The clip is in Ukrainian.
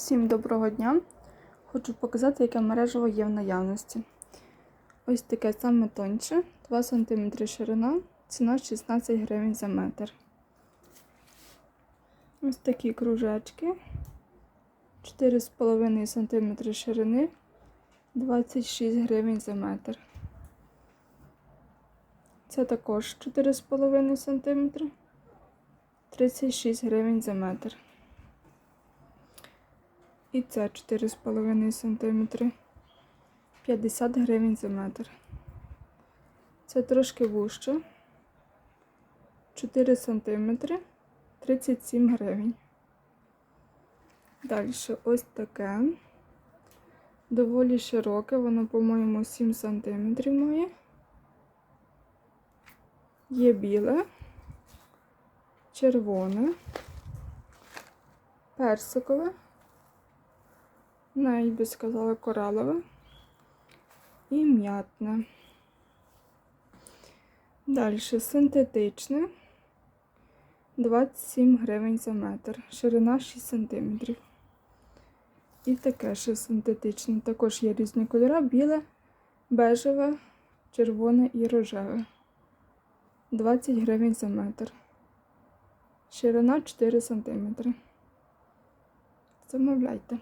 Всім доброго дня! Хочу показати, яке мережево є в наявності. Ось таке саме тоньше, 2 см ширина, ціна 16 гривень за метр. Ось такі кружечки, 4,5 см ширини, 26 гривень за метр. Це також 4,5 см, 36 гривень за метр. І це 4,5 см. 50 гривень за метр. Це трошки вужче. 4 см. 37 гривень. Далі ось таке. Доволі широке, воно, по-моєму, 7 см має. Є біле, червоне, персикове навіть би сказала коралове і м'ятне. Далі синтетичне 27 гривень за метр, ширина 6 см. І таке ще синтетичне. Також є різні кольори: біле, бежеве, червоне і рожеве. 20 гривень за метр. Ширина 4 см. Замовляйте.